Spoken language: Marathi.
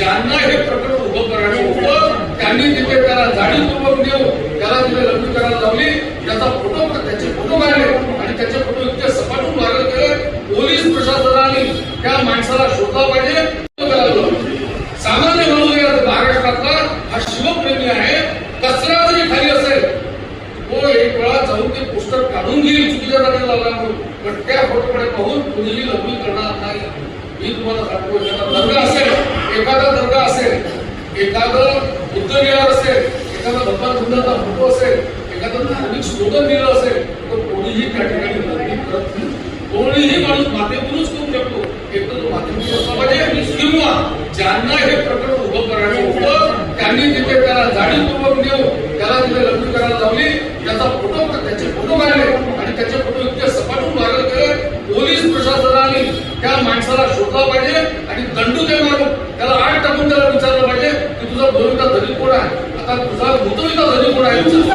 ज्यांना हे प्रकरण उभं करायचं होतं त्यांनी तिथे त्याला जाणीव पूर्वक नेऊन त्याला तिथे लग्न करायला लावली त्याचा फोटो त्याचे फोटो काढले आणि त्याचे फोटो इतके सपाटून व्हायरल केले पोलीस प्रशासनाने त्या माणसाला शोधला पाहिजे. सामान्य माणूस या महाराष्ट्रातला हा शिवप्रेमी आहे. कचरा जरी खाली असेल तो एक वेळा जाऊन ते पुस्तक काढून घेईल चुकीच्या जागी लागला म्हणून. पण त्या फोटोकडे पाहून कुणीही लग्न करणार नाही. मी तुम्हाला सांगतो एखादा दर्गा असेल एखादा दर्गा असेल एखादं बुद्ध विहार असेल एखादा भगवान बुद्धाचा फोटो असेल एखादं धार्मिक स्लोगन दिलं असेल तर कोणीही त्या ठिकाणी करत नाही. कोणीही माणूस मातेतूनच करू शकतो. एक तर तो मातेतून असला पाहिजे किंवा ज्यांना हे प्रकरण उभं करायचं होतं त्यांनी तिथे त्याला जाणीवपूर्वक देऊन त्याला तिथे लग्न करायला लावली त्याचा फोटो त्याचे फोटो काढले आठ टाकून त्याला विचारलं पाहिजे की तुझा भूमिका धनी कोण आहे